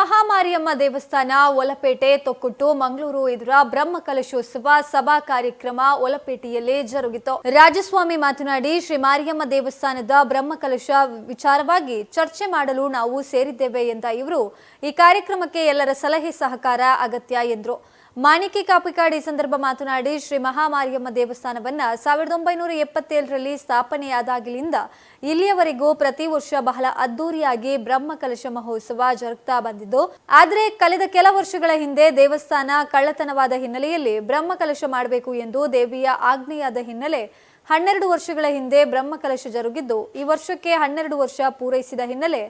ಮಹಾಮಾರಿಯಮ್ಮ ದೇವಸ್ಥಾನ, ಒಲಪೇಟೆ, ತೊಕ್ಕುಟ್ಟು, ಮಂಗಳೂರು ಎದುರ ಬ್ರಹ್ಮ ಕಲಶೋತ್ಸವ ಸಭಾ ಕಾರ್ಯಕ್ರಮ ಒಲಪೇಟೆಯಲ್ಲಿ ಜರುಗಿತು. ರಾಜಸ್ವಾಮಿ ಮಾತನಾಡಿ, ಶ್ರೀ ಮಾರಿಯಮ್ಮ ದೇವಸ್ಥಾನದ ಬ್ರಹ್ಮ ಕಲಶ ವಿಚಾರವಾಗಿ ಚರ್ಚೆ ಮಾಡಲು ನಾವು ಸೇರಿದ್ದೇವೆ ಎಂದ ಇವರು. ಈ ಕಾರ್ಯಕ್ರಮಕ್ಕೆ ಎಲ್ಲರ ಸಲಹೆ ಸಹಕಾರ ಅಗತ್ಯ ಎಂದರು. ಮಾಣಿಕೆ ಕಾಪಿಕಾಡ್ ಈ ಸಂದರ್ಭ ಮಾತನಾಡಿ ಶ್ರೀ ಮಹಾಮಾರಿಯಮ್ಮ ದೇವಸ್ಥಾನವನ್ನ ಸಾವಿರದ ಒಂಬೈನೂರ ಎಪ್ಪತ್ತೇಳರಲ್ಲಿ ಸ್ಥಾಪನೆಯಾದಾಗಲಿಂದ ಇಲ್ಲಿಯವರೆಗೂ ಪ್ರತಿ ವರ್ಷ ಬಹಳ ಅದ್ದೂರಿಯಾಗಿ ಬ್ರಹ್ಮ ಕಲಶ ಮಹೋತ್ಸವ ಜರುಗ್ತಾ ಬಂದಿದ್ದು, ಆದರೆ ಕಳೆದ ಕೆಲ ವರ್ಷಗಳ ಹಿಂದೆ ದೇವಸ್ಥಾನ ಕಳ್ಳತನವಾದ ಹಿನ್ನೆಲೆಯಲ್ಲಿ ಬ್ರಹ್ಮ ಕಲಶ ಮಾಡಬೇಕು ಎಂದು ದೇವಿಯ ಆಜ್ಞೆಯಾದ ಹಿನ್ನೆಲೆ ಹನ್ನೆರಡು ವರ್ಷಗಳ ಹಿಂದೆ ಬ್ರಹ್ಮ ಕಲಶ ಜರುಗಿದ್ದು, ಈ ವರ್ಷಕ್ಕೆ ಹನ್ನೆರಡು ವರ್ಷ ಪೂರೈಸಿದ ಹಿನ್ನೆಲೆ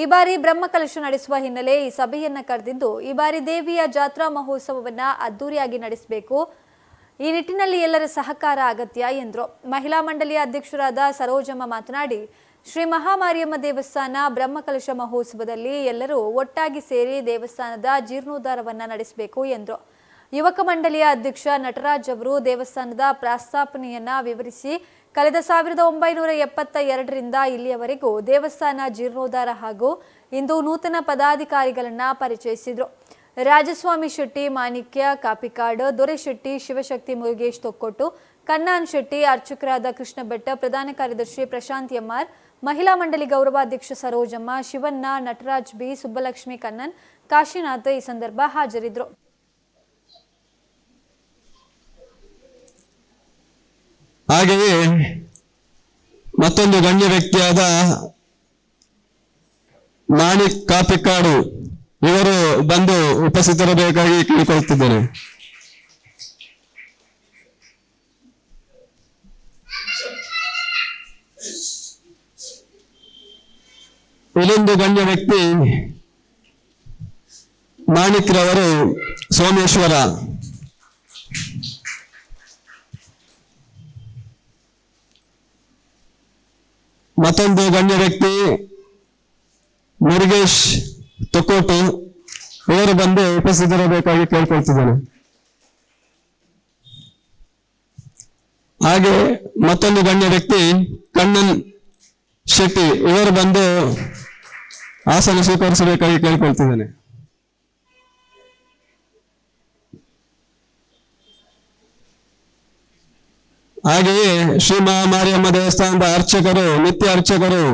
ಈ ಬಾರಿ ಬ್ರಹ್ಮಕಲಶ ನಡೆಸುವ ಹಿನ್ನೆಲೆ ಈ ಸಭೆಯನ್ನ ಕರೆದಿದ್ದು, ಈ ಬಾರಿ ದೇವಿಯ ಜಾತ್ರಾ ಮಹೋತ್ಸವವನ್ನ ಅದ್ದೂರಿಯಾಗಿ ನಡೆಸಬೇಕು. ಈ ನಿಟ್ಟಿನಲ್ಲಿ ಎಲ್ಲರ ಸಹಕಾರ ಅಗತ್ಯ ಎಂದರು. ಮಹಿಳಾ ಮಂಡಳಿಯ ಅಧ್ಯಕ್ಷರಾದ ಸರೋಜಮ್ಮ ಮಾತನಾಡಿ, ಶ್ರೀ ಮಹಾಮಾರಿಯಮ್ಮ ದೇವಸ್ಥಾನ ಬ್ರಹ್ಮಕಲಶ ಮಹೋತ್ಸವದಲ್ಲಿ ಎಲ್ಲರೂ ಒಟ್ಟಾಗಿ ಸೇರಿ ದೇವಸ್ಥಾನದ ಜೀರ್ಣೋದ್ಧಾರವನ್ನ ನಡೆಸಬೇಕು ಎಂದರು. ಯುವಕ ಮಂಡಳಿಯ ಅಧ್ಯಕ್ಷ ನಟರಾಜ್ ಅವರು ದೇವಸ್ಥಾನದ ಪ್ರಾಸ್ತಾಪನೆಯನ್ನ ವಿವರಿಸಿ ಕಳೆದ ಸಾವಿರದ ಒಂಬೈನೂರ ಎಪ್ಪತ್ತ ಎರಡರಿಂದ ಇಲ್ಲಿಯವರೆಗೂ ದೇವಸ್ಥಾನ, ಜೀರ್ಣೋದ್ಧಾರ ಹಾಗೂ ಇಂದು ನೂತನ ಪದಾಧಿಕಾರಿಗಳನ್ನ ಪರಿಚಯಿಸಿದರು. ರಾಜಸ್ವಾಮಿ ಶೆಟ್ಟಿ, ಮಾಣಿಕ್ಯ, ಕಾಪಿಕಾಡ್ ದೊರೆಶೆಟ್ಟಿ ಶಿವಶಕ್ತಿ, ಮುರುಗೇಶ್ ತೊಕ್ಕೊಟ್ಟು, ಕಣ್ಣಾನ್ ಶೆಟ್ಟಿ, ಅರ್ಚಕರಾದ ಕೃಷ್ಣ ಬೆಟ್ಟ ಪ್ರಧಾನ ಕಾರ್ಯದರ್ಶಿ ಪ್ರಶಾಂತ್ ಎಮ್ಮಾರ್ ಮಹಿಳಾ ಮಂಡಳಿ ಗೌರವಾಧ್ಯಕ್ಷ ಸರೋಜಮ್ಮ, ಶಿವಣ್ಣ, ನಟರಾಜ್ ಬಿ, ಸುಬ್ಬಲಕ್ಷ್ಮಿ ಕಣ್ಣನ್, ಕಾಶಿನಾಥ್ ಈ ಸಂದರ್ಭ ಹಾಜರಿದ್ದರು ಹಾಗೆಯೇ ಮತ್ತೊಂದು ಗಣ್ಯ ವ್ಯಕ್ತಿಯಾದ ಮಾಣಿಕ್ ಕಾಪಿಕಾಡು ಇವರು ಬಂದು ಉಪಸ್ಥಿತರಬೇಕಾಗಿ ಕೇಳಿಕೊಳ್ಳುತ್ತಿದ್ದೇನೆ. ಇನ್ನೊಂದು ಗಣ್ಯ ವ್ಯಕ್ತಿ ಮಾಣಿಕ್ರವರು ಸೋಮೇಶ್ವರ. ಮತ್ತೊಂದು ಗಣ್ಯ ವ್ಯಕ್ತಿ ಮುರುಗೇಶ್ ತೊಕೋಟು ಇವರು ಬಂದು ಉಪಸ್ಥಿತರಬೇಕಾಗಿ ಕೇಳ್ಕೊಳ್ತಿದ್ದೇನೆ. ಹಾಗೆ ಮತ್ತೊಂದು ಗಣ್ಯ ವ್ಯಕ್ತಿ ಕಣ್ಣನ್ ಶೆಟ್ಟಿ. ಇವರು ಬಂದು ಆಸನ ಸ್ವೀಕರಿಸಬೇಕಾಗಿ ಕೇಳ್ಕೊಳ್ತಿದ್ದೇನೆ. ಹಾಗೆಯೇ ಶ್ರೀ ಮಹಾಮಾರಿಯಮ್ಮ ದೇವಸ್ಥಾನದ ಅರ್ಚಕರು, ನಿತ್ಯ ಅರ್ಚಕರು,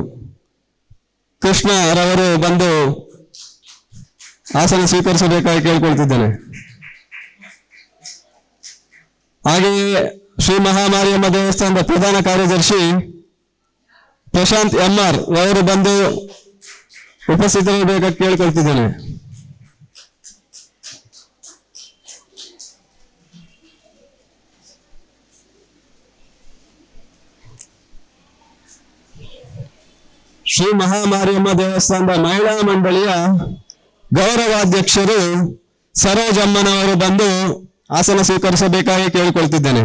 ಕೃಷ್ಣ ರವರು ಬಂದು ಆಸನ ಸ್ವೀಕರಿಸಬೇಕಾಗಿ ಕೇಳ್ಕೊಳ್ತಿದ್ದೇನೆ. ಹಾಗೆಯೇ ಶ್ರೀ ಮಹಾಮಾರಿಯಮ್ಮ ದೇವಸ್ಥಾನದ ಪ್ರಧಾನ ಕಾರ್ಯದರ್ಶಿ ಪ್ರಶಾಂತ್ ಎಂ ಆರ್ ಅವರು ಬಂದು ಉಪಸ್ಥಿತರಿರಬೇಕಾಗಿ ಕೇಳಿಕೊಳ್ತಿದ್ದೇನೆ ಶ್ರೀ ಮಹಾಮಾರಿಯಮ್ಮ ದೇವಸ್ಥಾನದ ಮಹಿಳಾ ಮಂಡಳಿಯ ಗೌರವಾಧ್ಯಕ್ಷರು ಸರೋಜಮ್ಮನವರು ಬಂದು ಆಸನ ಸ್ವೀಕರಿಸಬೇಕಾಗಿ ಕೇಳಿಕೊಳ್ತಿದ್ದೇನೆ.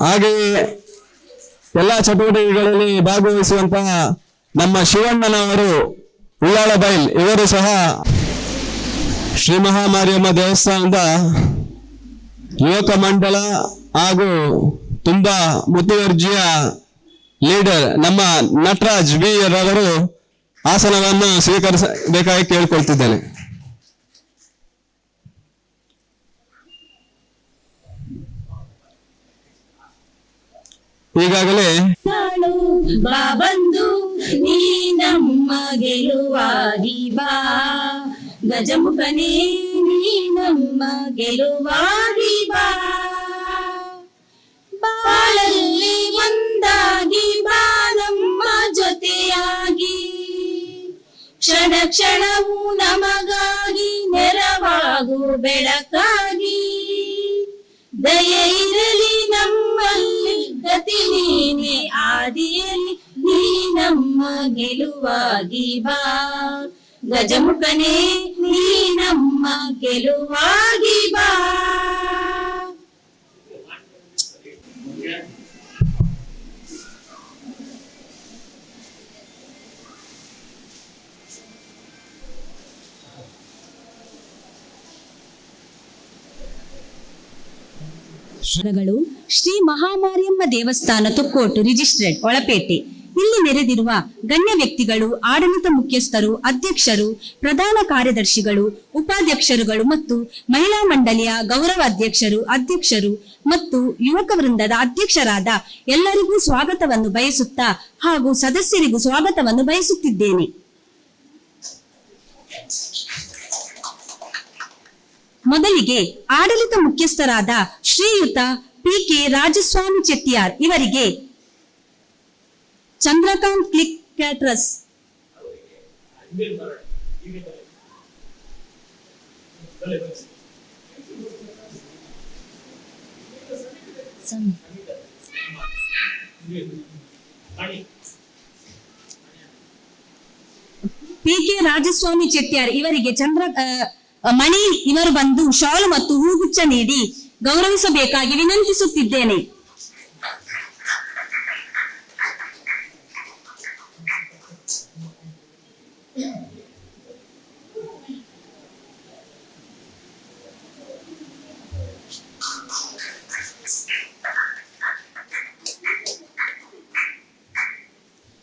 ಹಾಗೆಯೇ ಎಲ್ಲಾ ಚಟುವಟಿಕೆಗಳಲ್ಲಿ ಭಾಗವಹಿಸುವಂತಹ ನಮ್ಮ ಶಿವಣ್ಣನವರು ಉಳ್ಳಾಳ ಬೈಲ್, ಇವರು ಸಹ ಶ್ರೀ ಮಹಾಮಾರಿಯಮ್ಮ ದೇವಸ್ಥಾನದ ಯುವಕ ಮಂಡಳ ಹಾಗೂ ತುಂಬಾ ಮುತುವರ್ಜಿಯ ಲೀಡರ್ ನಮ್ಮ ನಟರಾಜ್ ವಿ ಅವರು ಆಸನವನ್ನು ಸ್ವೀಕರಿಸಬೇಕಾಗಿ ಕೇಳಿಕೊಳ್ತಿದ್ದೇನೆ. ಈಗಾಗಲೇ ಬಂದು, ನೀ ನಮ್ಮ ಗೆಲುವಾಗಿ ಬಾ. ಗಜಮುಖನೇ, ನೀ ನಮ್ಮ ಗೆಲುವಾಗಿ ಬಾ. ಬಾಳಲ್ಲಿ ಒಂದಾಗಿ ಬಾರಮ್ಮ ಜೊತೆಯಾಗಿ. ಕ್ಷಣ ಕ್ಷಣವು ನಮಗಾಗಿ ನೆರವಾಗು ಬೆಳಕಾಗಿ. ದಯೆ ಇರಲಿ ನಮ್ಮಲ್ಲಿ, ಗತಿ ನೀನೆ ಆದಿಯಲ್ಲಿ, ನೀ ನಮ್ಮ ಗೆಲುವಾಗಿ ಬಾ. ಗಜಮುಖನೇ, ನೀ ನಮ್ಮ ಗೆಲುವಾಗಿ ಬಾ. ಗಳು ಶ್ರೀ ಮಹಾಮಾರಿಯಮ್ಮ ದೇವಸ್ಥಾನ ತುಕ್ಕೋಟು ರಿಜಿಸ್ಟ್ರೇಡ್ ಒಳಪೇಟೆ. ಇಲ್ಲಿ ನೆರೆದಿರುವ ಗಣ್ಯ ವ್ಯಕ್ತಿಗಳು, ಆಡಳಿತ ಮುಖ್ಯಸ್ಥರು, ಅಧ್ಯಕ್ಷರು, ಪ್ರಧಾನ ಕಾರ್ಯದರ್ಶಿಗಳು, ಉಪಾಧ್ಯಕ್ಷರುಗಳು ಮತ್ತು ಮಹಿಳಾ ಮಂಡಳಿಯ ಗೌರವ ಅಧ್ಯಕ್ಷರು ಅಧ್ಯಕ್ಷರು ಮತ್ತು ಯುವಕ ವೃಂದದ ಅಧ್ಯಕ್ಷರಾದ ಎಲ್ಲರಿಗೂ ಸ್ವಾಗತವನ್ನು ಬಯಸುತ್ತಾ ಹಾಗೂ ಸದಸ್ಯರಿಗೂ ಸ್ವಾಗತವನ್ನು ಬಯಸುತ್ತಿದ್ದೇನೆ. ಮೊದಲಿಗೆ ಆಡಳಿತ ಮುಖ್ಯಸ್ಥರಾದ ಶ್ರೀಯುತ ಪಿ ಕೆ ರಾಜಸ್ವಾಮಿ ಚೆಟ್ಟಿಯಾರ್ ಇವರಿಗೆ Chandrakant click caterers. P K Rajaswami Chettiar ಇವರಿಗೆ ಚಂದ್ರ ಮಣಿ ಇವರು ಬಂದು ಶಾಲು ಮತ್ತು ಹೂಗುಚ್ಚ ನೀಡಿ ಗೌರವಿಸಬೇಕಾಗಿ ವಿನಂತಿಸುತ್ತಿದ್ದೇನೆ.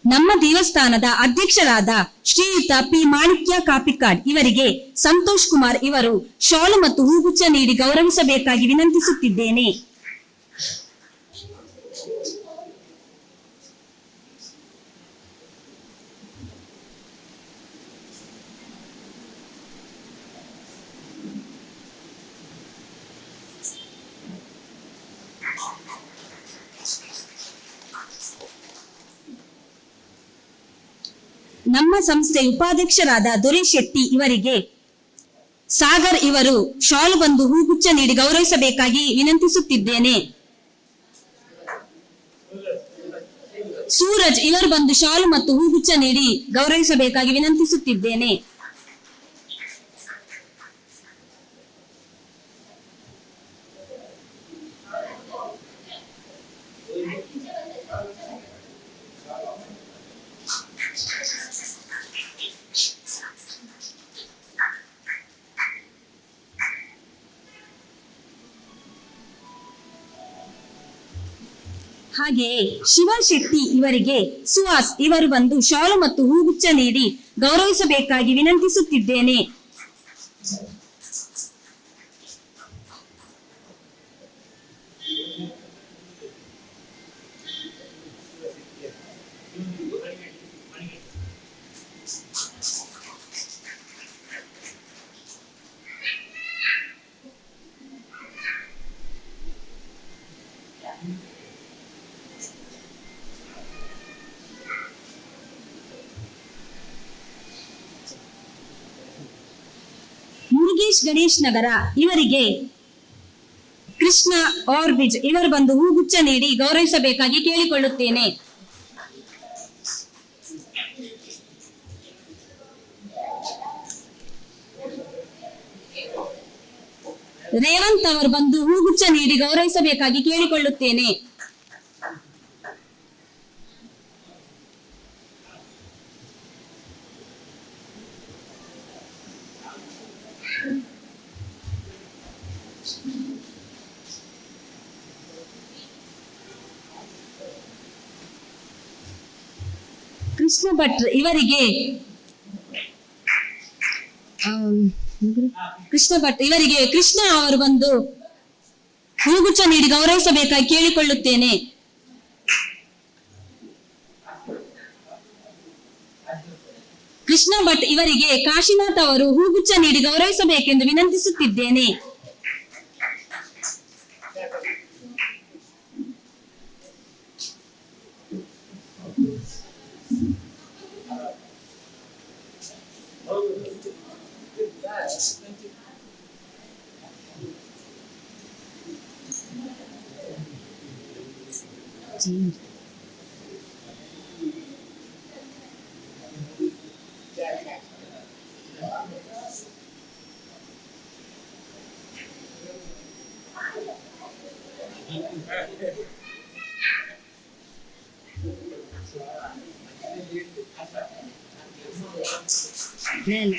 ನಮ್ಮ ದೇವಸ್ಥಾನದ ಅಧ್ಯಕ್ಷರಾದ ಶ್ರೀಯುತ ಪಿ ಮಾಣಿಕ್ಯ ಕಾಪಿಕಾಡ್ ಇವರಿಗೆ ಸಂತೋಷ್ ಕುಮಾರ್ ಇವರು ಶಾಲು ಮತ್ತು ಹೂಗುಚ್ಛ ನೀಡಿ ಗೌರವಿಸಬೇಕಾಗಿ ವಿನಂತಿಸುತ್ತಿದ್ದೇನೆ. ನಮ್ಮ ಸಂಸ್ಥೆಯ ಉಪಾಧ್ಯಕ್ಷರಾದ ದೊರೆ ಶೆಟ್ಟಿ ಇವರಿಗೆ ಸಾಗರ್ ಇವರು ಶಾಲು ಬಂದು ಹೂಗುಚ್ಚ ನೀಡಿ ಗೌರವಿಸಬೇಕಾಗಿ ವಿನಂತಿಸುತ್ತಿದ್ದೇನೆ. ಸೂರಜ್ ಇವರು ಬಂದು ಶಾಲು ಮತ್ತು ಹೂಗುಚ್ಚ ನೀಡಿ ಗೌರವಿಸಬೇಕಾಗಿ ವಿನಂತಿಸುತ್ತಿದ್ದೇನೆ. ಹಾಗೆಯೇ ಶಿವ ಶೆಟ್ಟಿ ಇವರಿಗೆ ಸುಹಾಸ್ ಇವರು ಬಂದು ಶಾಲು ಮತ್ತು ಹೂಗುಚ್ಚ ನೀಡಿ ಗೌರವಿಸಬೇಕಾಗಿ ವಿನಂತಿಸುತ್ತಿದ್ದೇನೆ ಮುರುಗೇಶ್ ಗಣೇಶ್ ನಗರ ಇವರಿಗೆ ಕೃಷ್ಣ ಆರ್ಬಿಜ್ ಇವರು ಬಂದು ಹೂಗುಚ್ಚ ನೀಡಿ ಗೌರವಿಸಬೇಕಾಗಿ ಕೇಳಿಕೊಳ್ಳುತ್ತೇನೆ. ರೇವಂತ್ ಅವರು ಬಂದು ಹೂಗುಚ್ಚ ನೀಡಿ ಗೌರವಿಸಬೇಕಾಗಿ ಕೇಳಿಕೊಳ್ಳುತ್ತೇನೆ. ಕೃಷ್ಣ ಭಟ್ ಇವರಿಗೆ. ಕೃಷ್ಣ ಭಟ್ ಇವರಿಗೆ ಕೃಷ್ಣ ಅವರು ಬಂದು ಹೂಗುಚ್ಛ ನೀಡಿ ಗೌರವಿಸಬೇಕಾಗಿ ಕೇಳಿಕೊಳ್ಳುತ್ತೇನೆ. ಕೃಷ್ಣ ಭಟ್ ಇವರಿಗೆ ಕಾಶಿನಾಥ್ ಅವರು ಹೂಗುಚ್ಛ ನೀಡಿ ಗೌರವಿಸಬೇಕೆಂದು ವಿನಂತಿಸುತ್ತಿದ್ದೇನೆ. aqui. Vem,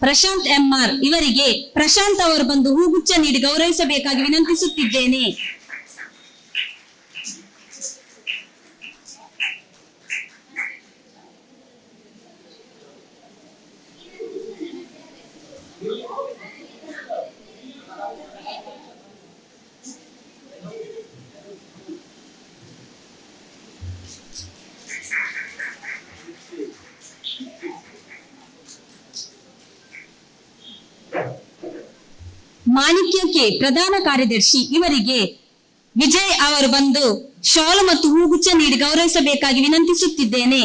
ಪ್ರಶಾಂತ್ ಎಂಆರ್ ಇವರಿಗೆ ಪ್ರಶಾಂತ್ ಅವರು ಬಂದು ಹೂಗುಚ್ಛ ನೀಡಿ ಗೌರವಿಸಬೇಕಾಗಿ ವಿನಂತಿಸುತ್ತಿದ್ದೇನೆ. ಮಾಣಿಕ್ಯ ಕೆ ಪ್ರಧಾನ ಕಾರ್ಯದರ್ಶಿ ಇವರಿಗೆ ವಿಜಯ್ ಅವರು ಬಂದು ಶಾಲು ಮತ್ತು ಹೂಗುಚ್ಚ ನೀಡಿ ಗೌರವಿಸಬೇಕಾಗಿ ವಿನಂತಿಸುತ್ತಿದ್ದೇನೆ.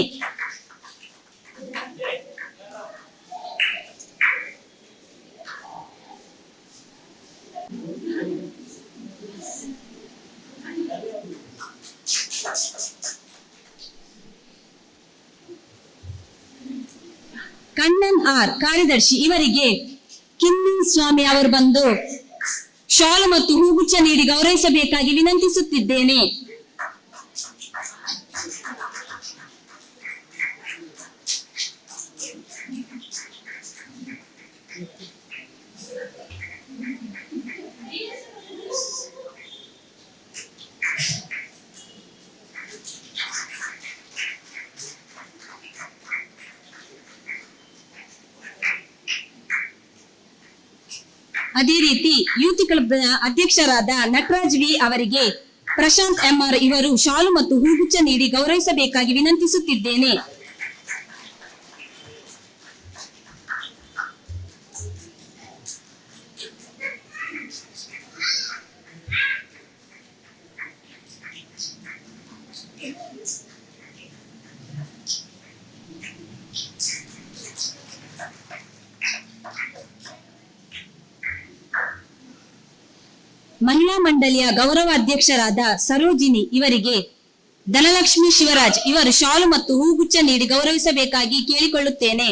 ಕಣ್ಣನ್ ಆರ್ ಕಾರ್ಯದರ್ಶಿ ಇವರಿಗೆ ಸ್ವಾಮಿ ಅವರು ಬಂದು ಶಾಲು ಮತ್ತು ಹೂಗುಚ್ಛ ನೀಡಿ ಗೌರವಿಸಬೇಕಾಗಿ ವಿನಂತಿಸುತ್ತಿದ್ದೇನೆ ಅದೇ ರೀತಿ ಯೂತ್ ಕ್ಲಬ್ ಅಧ್ಯಕ್ಷರಾದ ನಟರಾಜ್ ವಿ ಅವರಿಗೆ ಪ್ರಶಾಂತ್ ಎಂಆರ್ ಇವರು ಶಾಲು ಮತ್ತು ಹೂಗುಚ್ಚ ನೀಡಿ ಗೌರವಿಸಬೇಕಾಗಿ ವಿನಂತಿಸುತ್ತಿದ್ದೇನೆ. ಮಹಿಳಾ ಮಂಡಳಿಯ ಗೌರವ ಅಧ್ಯಕ್ಷರಾದ ಸರೋಜಿನಿ ಇವರಿಗೆ ಧನಲಕ್ಷ್ಮಿ ಶಿವರಾಜ್ ಇವರು ಶಾಲು ಮತ್ತು ಹೂಗುಚ್ಛ ನೀಡಿ ಗೌರವಿಸಬೇಕಾಗಿ ಕೇಳಿಕೊಳ್ಳುತ್ತೇನೆ.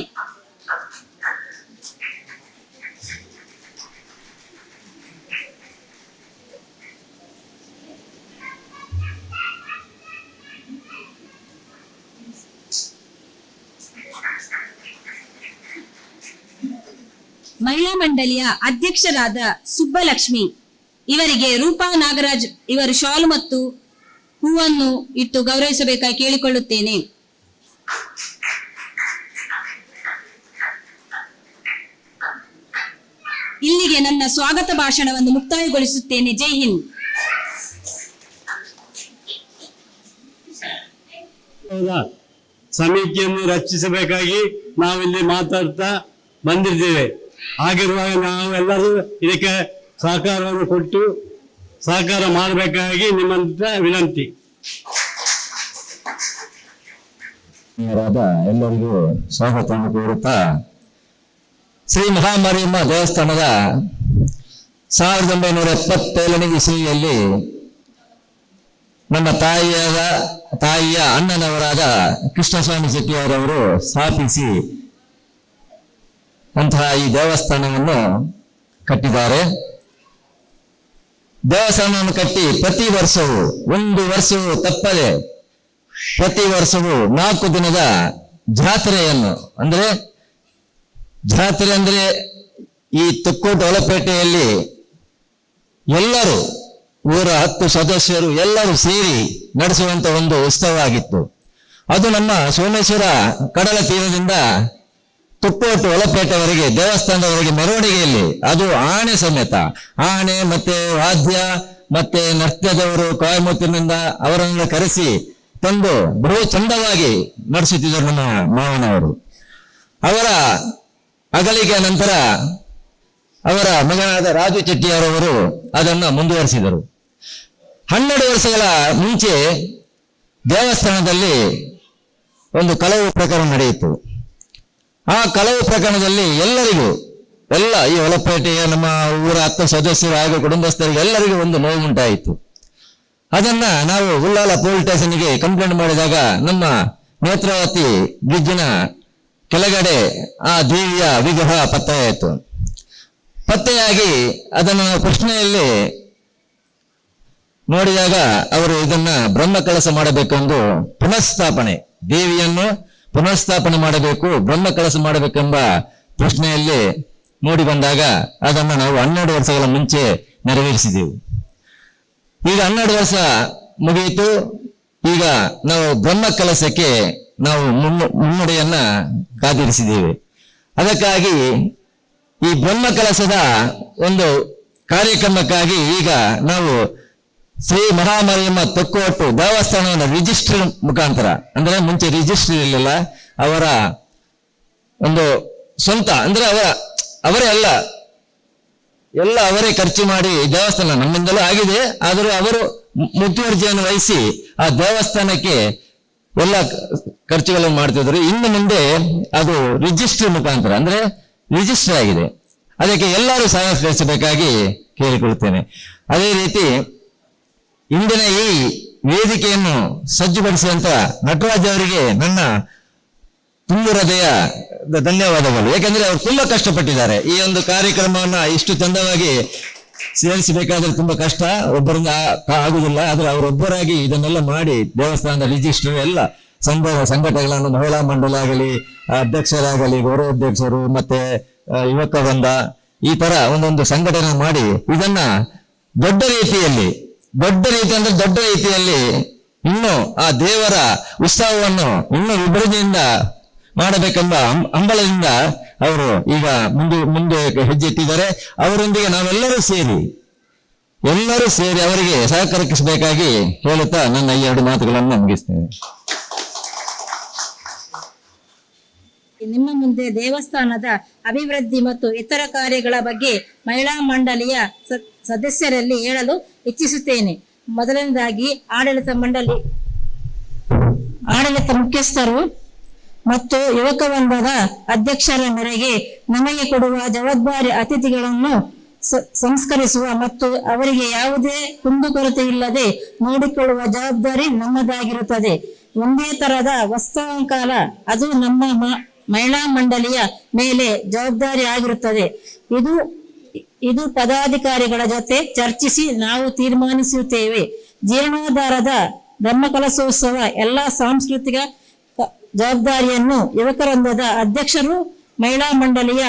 ಮಹಿಳಾ ಮಂಡಳಿಯ ಅಧ್ಯಕ್ಷರಾದ ಸುಬ್ಬಲಕ್ಷ್ಮಿ ಇವರಿಗೆ ರೂಪಾ ನಾಗರಾಜ್, ಇವರು ಶಾಲು ಮತ್ತು ಹೂವನ್ನು ಇಟ್ಟು ಗೌರವಿಸಬೇಕಾಗಿ ಕೇಳಿಕೊಳ್ಳುತ್ತೇನೆ. ಇಲ್ಲಿಗೆ ನನ್ನ ಸ್ವಾಗತ ಭಾಷಣವನ್ನು ಮುಕ್ತಾಯಗೊಳಿಸುತ್ತೇನೆ. ಜೈ ಹಿಂದ್. ಸಮಿತಿಯನ್ನು ರಚಿಸಬೇಕಾಗಿ ನಾವಿಲ್ಲಿ ಮಾತಾಡ್ತಾ ಬಂದಿದ್ದೇವೆ. ಹಾಗಿರುವಾಗ ನಾವೆಲ್ಲರೂ ಇದಕ್ಕೆ ಸಹಕಾರವನ್ನು ಕೊಟ್ಟು ಸಹಕಾರ ಮಾಡಬೇಕಾಗಿ ನಿಮ್ಮಂತ ವಿನಂತಿ. ಎಲ್ಲರಿಗೂ ಸ್ವಾಗತವನ್ನು ಕೋರುತ್ತಾ ಶ್ರೀ ಮಹಾಮರಿಯಮ್ಮ ದೇವಸ್ಥಾನದ ಸಾವಿರದ ಒಂಬೈನೂರ ಎಪ್ಪತ್ತೇಳನೇ ಇಸವಿಯಲ್ಲಿ ನಮ್ಮ ತಾಯಿಯಾದ, ತಾಯಿಯ ಅಣ್ಣನವರಾದ ಕೃಷ್ಣಸ್ವಾಮಿ ಶೆಟ್ಟಿಯವರವರು ಸ್ಥಾಪಿಸಿ ಅಂತಹ ಈ ದೇವಸ್ಥಾನವನ್ನು ಕಟ್ಟಿದ್ದಾರೆ. ದೇವಸ್ಥಾನವನ್ನು ಕಟ್ಟಿ ಪ್ರತಿ ವರ್ಷವೂ, ಒಂದು ವರ್ಷವೂ ತಪ್ಪದೆ ಪ್ರತಿ ವರ್ಷವೂ ನಾಲ್ಕು ದಿನದ ಜಾತ್ರೆಯನ್ನು, ಅಂದ್ರೆ ಜಾತ್ರೆ ಅಂದ್ರೆ ಈ ತುಕ್ಕೋಟ ಹೊಲಪೇಟೆಯಲ್ಲಿ ಎಲ್ಲರೂ, ಊರ ಹತ್ತು ಸದಸ್ಯರು ಎಲ್ಲರೂ ಸೇರಿ ನಡೆಸುವಂತ ಒಂದು ಉತ್ಸವ ಆಗಿತ್ತು ಅದು ನಮ್ಮ ಸೋಮೇಶ್ವರ ಕಡಲ ತೀರದಿಂದ ತುಕ್ಕೋಟು ಹೊಲಪೇಟೆವರೆಗೆ ದೇವಸ್ಥಾನದವರೆಗೆ ಮೆರವಣಿಗೆಯಲ್ಲಿ. ಅದು ಆಣೆ ಸಮೇತ. ಆಣೆ ಮತ್ತೆ ವಾದ್ಯ ಮತ್ತೆ ನೃತ್ಯದವರು ಕಾಯಮೂತಿನಿಂದ ಅವರನ್ನು ಕರೆಸಿ ತಂದು ಬಹು ಚಂದವಾಗಿ ನಡೆಸುತ್ತಿದ್ದರು ನಮ್ಮ ಮಾವನವರು. ಅವರ ಅಗಲಿಕೆ ನಂತರ ಅವರ ಮಗನಾದ ರಾಜು ಚೆಟ್ಟಿಯವರವರು ಅದನ್ನು ಮುಂದುವರಿಸಿದರು. ಹನ್ನೆರಡು ವರ್ಷಗಳ ಮುಂಚೆ ದೇವಸ್ಥಾನದಲ್ಲಿ ಒಂದು ಕಳವು ಪ್ರಕರಣ ನಡೆಯಿತು. ಆ ಕಳವು ಪ್ರಕರಣದಲ್ಲಿ ಎಲ್ಲರಿಗೂ, ಎಲ್ಲ ಈ ಹೊಲಪೇಟೆಯ ನಮ್ಮ ಊರ ಹತ್ತ ಸದಸ್ಯರು ಹಾಗೂ ಕುಟುಂಬಸ್ಥರಿಗೆ ಎಲ್ಲರಿಗೂ ಒಂದು ನೋವು ಉಂಟಾಯಿತು. ಅದನ್ನ ನಾವು ಉಳ್ಳಾಲ ಪೊಲೀಸ್ ಸ್ಟೇಷನ್ಗೆ ಕಂಪ್ಲೇಂಟ್ ಮಾಡಿದಾಗ ನಮ್ಮ ನೇತ್ರಾವತಿ ಬ್ರಿಡ್ಜಿನ ಕೆಳಗಡೆ ಆ ದೇವಿಯ ವಿಗ್ರಹ ಪತ್ತೆಯಾಯಿತು. ಪತ್ತೆಯಾಗಿ ಅದನ್ನು ನಾವು ಪ್ರಶ್ನೆಯಲ್ಲಿ ನೋಡಿದಾಗ ಅವರು ಇದನ್ನ ಬ್ರಹ್ಮ ಕಳಸ ಮಾಡಬೇಕೆಂದು ಪುನಃಸ್ಥಾಪನೆ ದೇವಿಯನ್ನು ಪುನಃಸ್ಥಾಪನೆ ಮಾಡಬೇಕು, ಬ್ರಹ್ಮ ಕಳಸ ಮಾಡಬೇಕೆಂಬ ಪ್ರಶ್ನೆಯಲ್ಲಿ ಮೂಡಿ ಬಂದಾಗ ಅದನ್ನು ನಾವು ಹನ್ನೆರಡು ವರ್ಷಗಳ ಮುಂಚೆ ನೆರವೇರಿಸಿದೆವು. ಈಗ ಹನ್ನೆರಡು ವರ್ಷ ಮುಗಿಯಿತು. ಈಗ ನಾವು ಬ್ರಹ್ಮ ಕಲಸಕ್ಕೆ ನಾವು ಮುನ್ನು ಮುನ್ನುಡಿಯನ್ನ ಕಾದಿರಿಸಿದ್ದೇವೆ. ಅದಕ್ಕಾಗಿ ಈ ಬ್ರಹ್ಮ ಕಲಸದ ಒಂದು ಕಾರ್ಯಕ್ರಮಕ್ಕಾಗಿ ಈಗ ನಾವು ಶ್ರೀ ಮಹಾಮಾರಿಯಮ್ಮ ತೊಕ್ಕೋಟು ದೇವಸ್ಥಾನವನ್ನು ರಿಜಿಸ್ಟರ್ ಮುಖಾಂತರ, ಅಂದ್ರೆ ಮುಂಚೆ ರಿಜಿಸ್ಟರ್ ಇರಲಿಲ್ಲ, ಅವರ ಒಂದು ಸ್ವಂತ, ಅಂದ್ರೆ ಅವರ, ಅವರೇ ಅಲ್ಲ, ಎಲ್ಲ ಅವರೇ ಖರ್ಚು ಮಾಡಿ ದೇವಸ್ಥಾನ ನಮ್ಮಿಂದಲೂ ಆಗಿದೆ, ಆದರೂ ಅವರು ಮುತುವರ್ಜಿಯನ್ನು ವಹಿಸಿ ಆ ದೇವಸ್ಥಾನಕ್ಕೆ ಎಲ್ಲ ಖರ್ಚುಗಳನ್ನು ಮಾಡ್ತಿದ್ರು. ಇನ್ನು ಮುಂದೆ ಅದು ರಿಜಿಸ್ಟರ್ ಮುಖಾಂತರ, ಅಂದ್ರೆ ರಿಜಿಸ್ಟರ್ ಆಗಿದೆ. ಅದಕ್ಕೆ ಎಲ್ಲರೂ ಸಹಕರಿಸಬೇಕಾಗಿ ಕೇಳಿಕೊಳ್ತೇನೆ. ಅದೇ ರೀತಿ ಇಂದಿನ ಈ ವೇದಿಕೆಯನ್ನು ಸಜ್ಜುಪಡಿಸಿದಂತ ನಟರಾಜ್ ಅವರಿಗೆ ನನ್ನ ತುಂಬ ಹೃದಯ ಧನ್ಯವಾದಗಳು. ಯಾಕಂದ್ರೆ ಅವರು ತುಂಬಾ ಕಷ್ಟಪಟ್ಟಿದ್ದಾರೆ. ಈ ಒಂದು ಕಾರ್ಯಕ್ರಮವನ್ನ ಇಷ್ಟು ಚಂದವಾಗಿ ಸೇರಿಸಬೇಕಾದ್ರೆ ತುಂಬಾ ಕಷ್ಟ. ಒಬ್ಬರಿಂದ ಆಗುದಿಲ್ಲ. ಆದ್ರೆ ಅವರೊಬ್ಬರಾಗಿ ಇದನ್ನೆಲ್ಲ ಮಾಡಿ ದೇವಸ್ಥಾನದ ರಿಜಿಸ್ಟರ್ ಎಲ್ಲ ಸಂಘ ಸಂಘಟನೆಗಳನ್ನು ಮಹಿಳಾ ಮಂಡಲ ಆಗಲಿ ಅಧ್ಯಕ್ಷರಾಗಲಿ, ಗೌರವಾಧ್ಯಕ್ಷರು, ಮತ್ತೆ ಯುವಕ ವೃಂದ ಈ ತರ ಒಂದೊಂದು ಸಂಘಟನೆ ಮಾಡಿ ಇದನ್ನ ದೊಡ್ಡ ರೀತಿಯಲ್ಲಿ ದೊಡ್ಡ ರೀತಿ ಅಂದ್ರೆ ದೊಡ್ಡ ರೀತಿಯಲ್ಲಿ ಇನ್ನು ಆ ದೇವರ ಉತ್ಸವವನ್ನು ಇನ್ನು ವಿಭಜನೆಯಿಂದ ಮಾಡಬೇಕೆಂಬ ಹಂಬಲದಿಂದ ಅವರು ಈಗ ಮುಂದೆ ಮುಂದೆ ಹೆಜ್ಜೆ ಇಟ್ಟಿದ್ದಾರೆ ಅವರೊಂದಿಗೆ ನಾವೆಲ್ಲರೂ ಸೇರಿ, ಎಲ್ಲರೂ ಸೇರಿ ಅವರಿಗೆ ಸಹಕರಿಸಬೇಕಾಗಿ ಹೇಳುತ್ತಾ ನನ್ನ ಈ ಎರಡು ಮಾತುಗಳನ್ನು ಮುಗಿಸ್ತೇನೆ. ನಿಮ್ಮ ಮುಂದೆ ದೇವಸ್ಥಾನದ ಅಭಿವೃದ್ಧಿ ಮತ್ತು ಇತರ ಕಾರ್ಯಗಳ ಬಗ್ಗೆ ಮಹಿಳಾ ಮಂಡಳಿಯ ಸದಸ್ಯರಲ್ಲಿ ಹೇಳಲು ಇಚ್ಛಿಸುತ್ತೇನೆ. ಮೊದಲನೇದಾಗಿ ಆಡಳಿತ ಮಂಡಳಿ, ಆಡಳಿತ ಮುಖ್ಯಸ್ಥರು ಮತ್ತು ಯುವಕ ವೃಂದದ ಅಧ್ಯಕ್ಷರ ಮೇರೆಗೆ ನಮಗೆ ಕೊಡುವ ಜವಾಬ್ದಾರಿ ಅತಿಥಿಗಳನ್ನು ಸಂಸ್ಕರಿಸುವ ಮತ್ತು ಅವರಿಗೆ ಯಾವುದೇ ಕುಂದುಕೊರತೆ ಇಲ್ಲದೆ ನೋಡಿಕೊಳ್ಳುವ ಜವಾಬ್ದಾರಿ ನಮ್ಮದಾಗಿರುತ್ತದೆ. ಒಂದೇ ತರಹದ ವಸ್ತುವಂಕಾಲ ಅದು ನಮ್ಮ ಮಹಿಳಾ ಮಂಡಳಿಯ ಮೇಲೆ ಜವಾಬ್ದಾರಿ ಆಗಿರುತ್ತದೆ. ಇದು ಇದು ಪದಾಧಿಕಾರಿಗಳ ಜೊತೆ ಚರ್ಚಿಸಿ ನಾವು ತೀರ್ಮಾನಿಸುತ್ತೇವೆ. ಜೀರ್ಣೋದ್ಧಾರದ ಬ್ರಹ್ಮಕಲಶೋತ್ಸವ ಎಲ್ಲ ಸಾಂಸ್ಕೃತಿಕ ಜವಾಬ್ದಾರಿಯನ್ನು ಯುವಕರಂಧದ ಅಧ್ಯಕ್ಷರು ಮಹಿಳಾ ಮಂಡಳಿಯ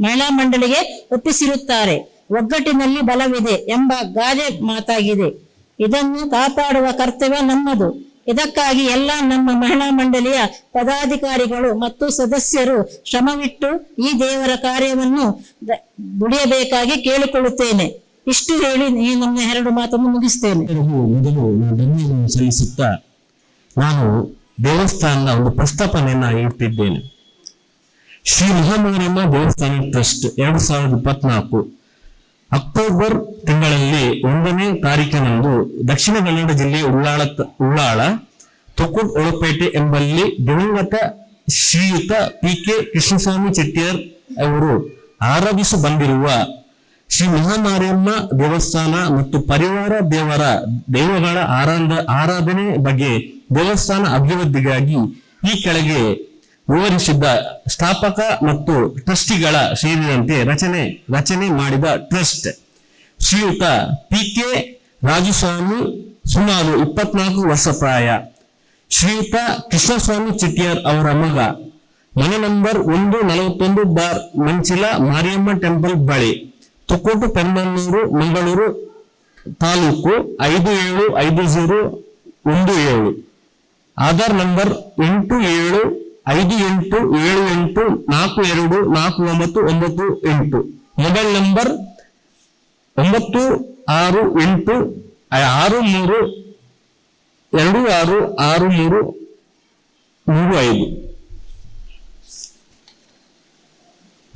ಮಹಿಳಾ ಮಂಡಳಿಗೆ ಒಪ್ಪಿಸಿರುತ್ತಾರೆ. ಒಗ್ಗಟ್ಟಿನಲ್ಲಿ ಬಲವಿದೆ ಎಂಬ ಗಾದೆ ಮಾತಾಗಿದೆ. ಇದನ್ನು ಕಾಪಾಡುವ ಕರ್ತವ್ಯ ನಮ್ಮದು. ಇದಕ್ಕಾಗಿ ಎಲ್ಲ ನಮ್ಮ ಮಹಿಳಾ ಮಂಡಳಿಯ ಪದಾಧಿಕಾರಿಗಳು ಮತ್ತು ಸದಸ್ಯರು ಶ್ರಮವಿಟ್ಟು ಈ ದೇವರ ಕಾರ್ಯವನ್ನು ದುಡಿಯಬೇಕಾಗಿ ಕೇಳಿಕೊಳ್ಳುತ್ತೇನೆ. ಇಷ್ಟು ಹೇಳಿ ಈ ನನ್ನ ಎರಡು ಮಾತನ್ನು ಮುಗಿಸ್ತೇನೆ. ಮೊದಲು ನಾನು ಧನ್ಯವಾದವನ್ನು ಸಲ್ಲಿಸುತ್ತಾ ನಾನು ದೇವಸ್ಥಾನದ ಒಂದು ಪ್ರಸ್ತಾಪನೆಯನ್ನ ಇಟ್ಟಿದ್ದೇನೆ ಶ್ರೀ ಮಹಾಮಾರಮ್ಮ ದೇವಸ್ಥಾನ ಟ್ರಸ್ಟ್ ಎರಡು ಸಾವಿರದ ಇಪ್ಪತ್ನಾಲ್ಕು ಅಕ್ಟೋಬರ್ ತಿಂಗಳಲ್ಲಿ ಒಂದನೇ ತಾರೀಕಿನಂದು ದಕ್ಷಿಣ ಕನ್ನಡ ಜಿಲ್ಲೆ ಉಳ್ಳಾಳ ಉಳ್ಳಾಳ ತೊಕ್ಕೂಟ್ ಒಳಪೇಟೆ ಎಂಬಲ್ಲಿ ದಿವಂಗತ ಶ್ರೀಯುತ ಪಿ ಕೆ ಕೃಷ್ಣಸ್ವಾಮಿ ಚೆಟ್ಟಿಯರ್ ಅವರು ಆರಾಧಿಸಿ ಬಂದಿರುವ ಶ್ರೀ ಮಹಾಮಾರಿಯಮ್ಮ ದೇವಸ್ಥಾನ ಮತ್ತು ಪರಿವಾರ ದೇವರ ದೇವಗಳ ಆರಾಧ, ಆರಾಧನೆ ಬಗ್ಗೆ ದೇವಸ್ಥಾನ ಅಭಿವೃದ್ಧಿಗಾಗಿ ಈ ಕೆಳಗೆ ವಿವರಿಸಿದ್ದ ಸ್ಥಾಪಕ ಮತ್ತು ಟ್ರಸ್ಟಿಗಳ ಸೇರಿದಂತೆ ರಚನೆ ರಚನೆ ಮಾಡಿದ ಟ್ರಸ್ಟ್. ಶ್ರೀಯುತ ಪಿ ಕೆ ರಾಜಸ್ವಾಮಿ ಸುಮಾರು ಇಪ್ಪತ್ನಾಲ್ಕು ವರ್ಷ ಪ್ರಾಯ. ಶ್ರೀಯುತ ಕೃಷ್ಣಸ್ವಾಮಿ ಚೆಟ್ಟಿಯಾರ್ ಅವರ ಮಗ. ಮನೆ ನಂಬರ್ ಒಂದು ನಲವತ್ತೊಂದು ಬಾರ್ ಮಂಚಿಲ ಮಾರಿಯಮ್ಮ ಟೆಂಪಲ್ ಬಳಿ ತುಕೋಟು ಪೆಮ್ಮನ್ನೂರು ಮಂಗಳೂರು ತಾಲೂಕು ಐದು ಏಳು ಐದು ಜೀರೋ ಒಂದು ಏಳು. ಆಧಾರ್ ನಂಬರ್ ಎಂಟು ಏಳು ಐದು ಎಂಟು ಏಳು ಎಂಟು ನಾಲ್ಕು ಎರಡು ನಾಲ್ಕು ಒಂಬತ್ತು ಒಂಬತ್ತು ಎಂಟು. ಮೊಬೈಲ್ ನಂಬರ್ ಒಂಬತ್ತು ಆರು, ಎಂಟು, ಆ- ಆರು, ಮೂರು, ಎರಡು, ಆರು ಆರು, ಮೂರು ಮೂರು, ಐದು.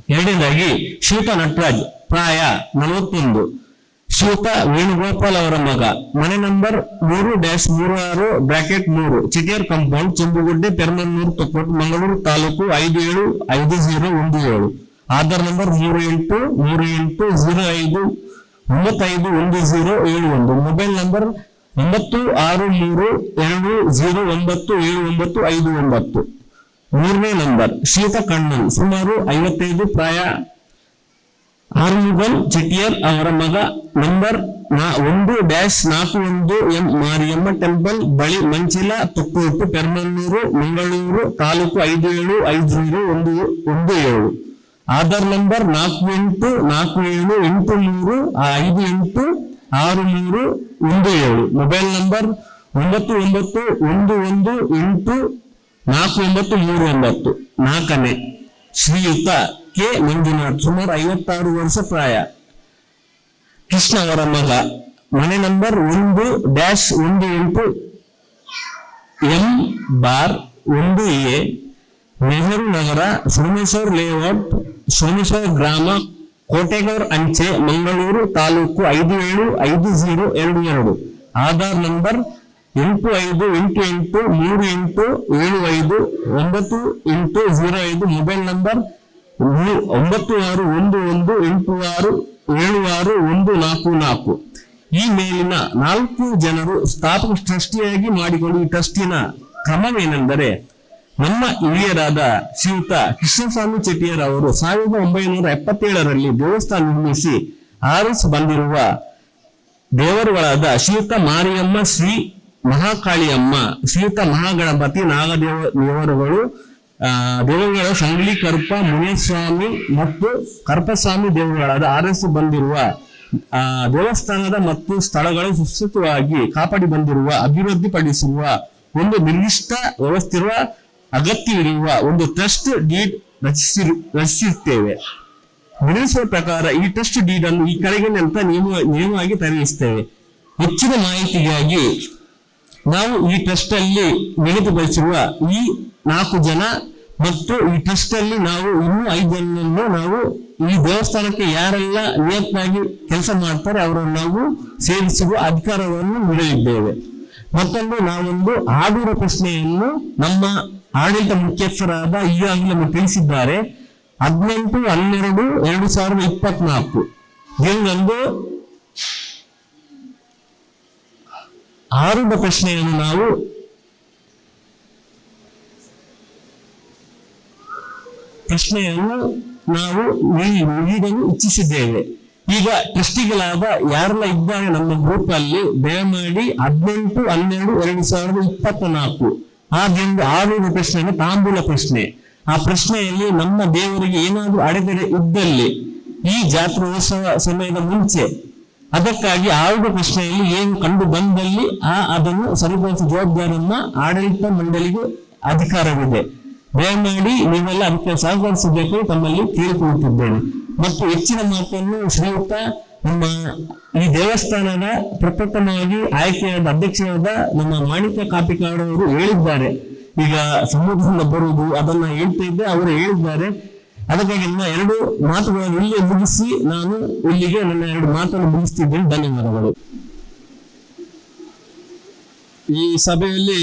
ಎರಡನೇದಾಗಿ ಶ್ರೀಯುತ ನಟರಾಜ್, ಪ್ರಾಯ ನಲವತ್ತೊಂದು. ಶ್ರೀಯುತ ವೇಣುಗೋಪಾಲ್ ಅವರ ಮಗ. ಮನೆ ನಂಬರ್ ಮೂರು ಡ್ಯಾಶ್ ಮೂರು ಆರು, ಬ್ರಾಕೆಟ್ ಮೂರು. ಚಿಟಿಯರ್ ಕಾಂಪೌಂಡ್, ಚೆಂಬುಗುಡ್ಡೆ, ಪೆರ್ಮನ್ನೂರು, ತೊಕ್ಕೋಟು, ಮಂಗಳೂರು ತಾಲೂಕು ಐದು ಏಳು, ಐದು ಜೀರೋ ಒಂದು ಏಳು. ಆಧಾರ್ ನಂಬರ್ ಮೂರು ಎಂಟು ಮೂರು ಎಂಟು, ಜೀರೋ ಐದು ಒಂಬತ್ತೈದು ಒಂದು ಜೀರೋ ಏಳು ಒಂದು. ಮೊಬೈಲ್ ನಂಬರ್ ಒಂಬತ್ತು, ಆರು, ಮೂರು, ಎರಡು ಜೀರೋ ಒಂಬತ್ತು, ಏಳು, ಒಂಬತ್ತು, ಐದು, ಒಂಬತ್ತು. ಮೂರನೇ ನಂಬರ್ ಶೀತ ಕಣ್ಣನ್ ಸುಮಾರು ಐವತ್ತೈದು ಪ್ರಾಯ ಆರ್ಮುಗಲ್ ಚೆಟ್ಟಿಯರ್ ಅವರ ಮಗ. ನಂಬರ್ ಒಂದು ಡ್ಯಾಶ್ ನಾಲ್ಕು ಒಂದು ಎಂ ಮಾರಿಯಮ್ಮ ಟೆಂಪಲ್ ಬಳಿ ಮಂಚಿಲ, ತೊಕ್ಕೋಟು, ಪೆರ್ಮನ್ನೂರು, ಮಂಗಳೂರು, ತಾಲೂಕು ಐದು ಏಳು, ಐದು ಜೀರೋ ಒಂದು ಒಂದು ಏಳು. ಆಧಾರ್ ನಂಬರ್ ನಾಲ್ಕು ಎಂಟು, ನಾಲ್ಕು ಏಳು, ಎಂಟು ಮೂರು, ಐದು ಎಂಟು, ಆರು ಮೂರು, ಒಂದು ಏಳು. ಮೊಬೈಲ್ ನಂಬರ್ ಒಂಬತ್ತು ಒಂಬತ್ತು ಒಂದು ಒಂದು ಎಂಟು ನಾಲ್ಕು ಒಂಬತ್ತು ಮೂರು ಒಂಬತ್ತು. ನಾಲ್ಕನೇ, ಶ್ರೀಯುತ ಕೆ. ಮಂಜುನಾಥ್, ಸುಮಾರು ಐವತ್ತಾರು ವರ್ಷ ಪ್ರಾಯ. ಕೃಷ್ಣ ಅವರ ಮಗ. ಮನೆ ನಂಬರ್ ಒಂದು ಡ್ಯಾಶ್ ಒಂದು ಎಂಟು ಎಂ ಬಾರ್ ಒಂದು ಎ. ನೆಹರು ನಗರ ಸೋಮೇಶ್ವರ್ ಲೇಔಟ್ ಸೋಮೇಶ್ವರ್ ಗ್ರಾಮ, ಕೋಟೆಗೌರ್ ಅಂಚೆ, ಮಂಗಳೂರು ತಾಲೂಕು ಐದು ಏಳು, ಐದು ಜೀರೋ ಎರಡು ಎರಡು. ಆಧಾರ್ ನಂಬರ್ ಎಂಟು ಐದು, ಎಂಟು ಎಂಟು, ಮೂರು ಎಂಟು, ಏಳು ಐದು, ಒಂಬತ್ತು ಎಂಟು ಜೀರೋ ಐದು. ಮೊಬೈಲ್ ನಂಬರ್ ಒಂಬತ್ತು ಆರು, ಒಂದು ಒಂದು, ಎಂಟು ಆರು, ಏಳು ಆರು, ಒಂದು ನಾಲ್ಕು ನಾಲ್ಕು. ಈ ಮೇಲಿನ ನಾಲ್ಕು ಜನರು ಸ್ಥಾಪಕ ಟ್ರಸ್ಟಿಯಾಗಿ ಮಾಡಿಕೊಂಡು ಈ ಟ್ರಸ್ಟಿನ ಕ್ರಮವೇನೆಂದರೆ ನಮ್ಮ ಹಿರಿಯರಾದ ಶ್ರೀಯುತ ಕೃಷ್ಣಸ್ವಾಮಿ ಚೆಟ್ಟಿಯರ್ ಅವರು ಸಾವಿರದ ಒಂಬೈನೂರ ಎಪ್ಪತ್ತೇಳರಲ್ಲಿ ದೇವಸ್ಥಾನ ನಿರ್ಮಿಸಿ ಆರಿಸಿ ಬಂದಿರುವ ದೇವರುಗಳಾದ ಶ್ರೀಯುತ ಮಾರಿಯಮ್ಮ, ಶ್ರೀ ಮಹಾಕಾಳಿಯಮ್ಮ, ಶ್ರೀಯುತ ಮಹಾಗಣಪತಿ ನಾಗದೇವ ದೇವರುಗಳು ದೇವರುಗಳ ಸಂಗಲಿ ಕರ್ಪ, ಮುನಿಸ್ವಾಮಿ ಮತ್ತು ಕರ್ಪಸ್ವಾಮಿ ದೇವರುಗಳಾದ ಆರಿಸಿ ಬಂದಿರುವ ದೇವಸ್ಥಾನದ ಮತ್ತು ಸ್ಥಳಗಳು ಸುಸ್ಥಿತವಾಗಿ ಕಾಪಾಡಿ ಬಂದಿರುವ, ಅಭಿವೃದ್ಧಿಪಡಿಸಿರುವ ಒಂದು ನಿರ್ದಿಷ್ಟ ವ್ಯವಸ್ಥಿರುವ ಅಗತ್ಯವಿರುವ ಒಂದು ಟ್ರಸ್ಟ್ ಡೀಡ್ ರಚಿಸಿ ರಚಿಸಿರುತ್ತೇವೆ ನಿರ್ಮಿಸುವ ಪ್ರಕಾರ ಈ ಟ್ರಸ್ಟ್ ಡೀಡ್ ಅನ್ನು ಈ ಕೆಳಗಿನಂತ ನಿಯಮ, ನಿಯಮವಾಗಿ ತಯಾರಿಸುತ್ತೇವೆ ಹೆಚ್ಚಿನ ಮಾಹಿತಿಗಾಗಿ ನಾವು ಈ ಟ್ರಸ್ಟ್ ಅಲ್ಲಿ ನಿಗದಿಪಡಿಸಿರುವ ಈ ನಾಲ್ಕು ಜನ ಮತ್ತು ಈ ಟ್ರಸ್ಟ್ ಅಲ್ಲಿ ನಾವು ಇನ್ನೂ ಐದು ಜನರನ್ನು ನಾವು ಈ ದೇವಸ್ಥಾನಕ್ಕೆ ಯಾರೆಲ್ಲ ನಿಯತ್ತಾಗಿ ಕೆಲಸ ಮಾಡ್ತಾರೆ ಅವರನ್ನು ನಾವು ಸೇರಿಸುವ ಅಧಿಕಾರವನ್ನು ನೀಡಲಿದ್ದೇವೆ. ಮತ್ತೊಂದು ನಾವೊಂದು ಆಡೂರ ಪ್ರಶ್ನೆಯನ್ನು ನಮ್ಮ ಆಡಳಿತ ಮುಖ್ಯಸ್ಥರಾದ ಈಗಾಗಲೇ ನಮಗೆ ತಿಳಿಸಿದ್ದಾರೆ. ಹದಿನೆಂಟು, ಹನ್ನೆರಡು, ಎರಡು ಸಾವಿರದ ಇಪ್ಪತ್ನಾಲ್ಕು. ದಿನದಂದು ಆರೂಢ ಪ್ರಶ್ನೆಯನ್ನು ನಾವು ಪ್ರಶ್ನೆಯನ್ನು ನಾವು ಮುಗಿದನ್ನು ಇಚ್ಛಿಸಿದ್ದೇವೆ. ಈಗ ಟ್ರಸ್ಟಿಗಳಾದ ಯಾರೆಲ್ಲ ಇದ್ದಾರೆ ನಮ್ಮ ಗ್ರೂಪ್ ಅಲ್ಲಿ, ದಯಮಾಡಿ ಹದಿನೆಂಟು, ಹನ್ನೆರಡು, ಎರಡು ಸಾವಿರದ ಇಪ್ಪತ್ತ ನಾಲ್ಕು ಆ ದಿನದ ಪ್ರಶ್ನೆ ಅಂದ್ರೆ ತಾಂಬೂಲ ಪ್ರಶ್ನೆ. ಆ ಪ್ರಶ್ನೆಯಲ್ಲಿ ನಮ್ಮ ದೇವರಿಗೆ ಏನಾದರೂ ಅಡೆತಡೆ ಇದ್ದಲ್ಲಿ ಈ ಜಾತ್ರೋತ್ಸವ ಸಮಯದ ಮುಂಚೆ ಅದಕ್ಕಾಗಿ ಆರು ಪ್ರಶ್ನೆಯಲ್ಲಿ ಏನು ಕಂಡು ಬಂದಲ್ಲಿ ಆ ಅದನ್ನು ಸರಿಪಡಿಸುವ ಜವಾಬ್ದಾರಿಯನ್ನ ಆಡಳಿತ ಮಂಡಳಿಗೆ ಅಧಿಕಾರವಿದೆ. ದಯಮಾಡಿ ನೀವೆಲ್ಲ ಅದಕ್ಕೆ ಸಹಕರಿಸಬೇಕು, ತಮ್ಮಲ್ಲಿ ಕೇಳಿಕೊಳ್ಳುತ್ತಿದ್ದೇನೆ. ಮತ್ತು ಹೆಚ್ಚಿನ ಮಾತನ್ನು ಶ್ರೀಯುತ ನಮ್ಮ ಈ ದೇವಸ್ಥಾನದ ಪ್ರಪ್ರಥಮವಾಗಿ ಆಯ್ಕೆಯಾದ, ಅಧ್ಯಕ್ಷರಾದ ನಮ್ಮ ಮಾಣಿಕ್ಯ ಕಾಪಿಕಾಡ್ ಅವರು ಹೇಳಿದ್ದಾರೆ. ಈಗ ಸಮುದ್ರದಿಂದ ಬರುವುದು, ಅದನ್ನ ಹೇಳ್ತಾ ಇದ್ದೆ, ಅವರು ಹೇಳಿದ್ದಾರೆ. ಅದಕ್ಕಾಗಿ ನನ್ನ ಎರಡು ಮಾತುಗಳನ್ನು ಇಲ್ಲಿ ಮುಗಿಸಿ, ನಾನು ಇಲ್ಲಿಗೆ ನನ್ನ ಎರಡು ಮಾತನ್ನು ಮುಗಿಸ್ತಿದ್ದೇನೆ. ಧನ್ಯವಾದಗಳು. ಈ ಸಭೆಯಲ್ಲಿ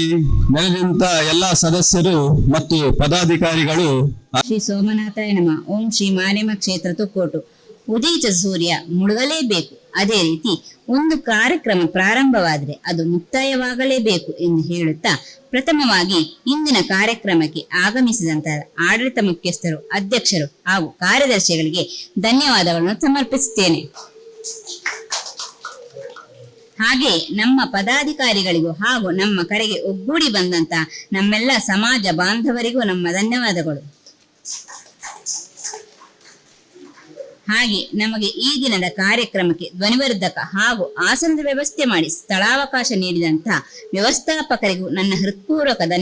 ನೆರೆದಂತ ಎಲ್ಲ ಸದಸ್ಯರು ಮತ್ತು ಪದಾಧಿಕಾರಿಗಳು ಶ್ರೀ ಸೋಮನಾಥ ನಮ. ಓಂ ಶ್ರೀ ಮಾನ್ಯಮ ಕ್ಷೇತ್ರ ತುಕ್ಕೋಟು. ಉದಯಿತ ಸೂರ್ಯ ಮುಳುಗಲೇಬೇಕು. ಅದೇ ರೀತಿ ಒಂದು ಕಾರ್ಯಕ್ರಮ ಪ್ರಾರಂಭವಾದರೆ ಅದು ಮುಕ್ತಾಯವಾಗಲೇಬೇಕು ಎಂದು ಹೇಳುತ್ತಾ ಪ್ರಥಮವಾಗಿ ಇಂದಿನ ಕಾರ್ಯಕ್ರಮಕ್ಕೆ ಆಗಮಿಸಿದಂತಹ ಆಡಳಿತ ಮುಖ್ಯಸ್ಥರು, ಅಧ್ಯಕ್ಷರು ಹಾಗೂ ಕಾರ್ಯದರ್ಶಿಗಳಿಗೆ ಧನ್ಯವಾದಗಳನ್ನು ಸಮರ್ಪಿಸುತ್ತೇನೆ. ಹಾಗೆ ನಮ್ಮ ಪದಾಧಿಕಾರಿಗಳಿಗೂ ಹಾಗೂ ನಮ್ಮ ಕರೆಗೆ ಒಗ್ಗೂಡಿ ಬಂದಂತ ನಮ್ಮೆಲ್ಲ ಸಮಾಜ ಬಾಂಧವರಿಗೂ ನಮ್ಮ ಧನ್ಯವಾದಗಳು. ಹಾಗೆ ನಮಗೆ ಈ ದಿನದ ಕಾರ್ಯಕ್ರಮಕ್ಕೆ ಧ್ವನಿವರ್ಧಕ ಹಾಗೂ ಆಸನದ ವ್ಯವಸ್ಥೆ ಮಾಡಿ ಸ್ಥಳಾವಕಾಶ ನೀಡಿದಂತಹ ವ್ಯವಸ್ಥಾಪಕರಿಗೂ ನನ್ನ ಹೃತ್ಪೂರ್ವಕ ಧನ್ಯ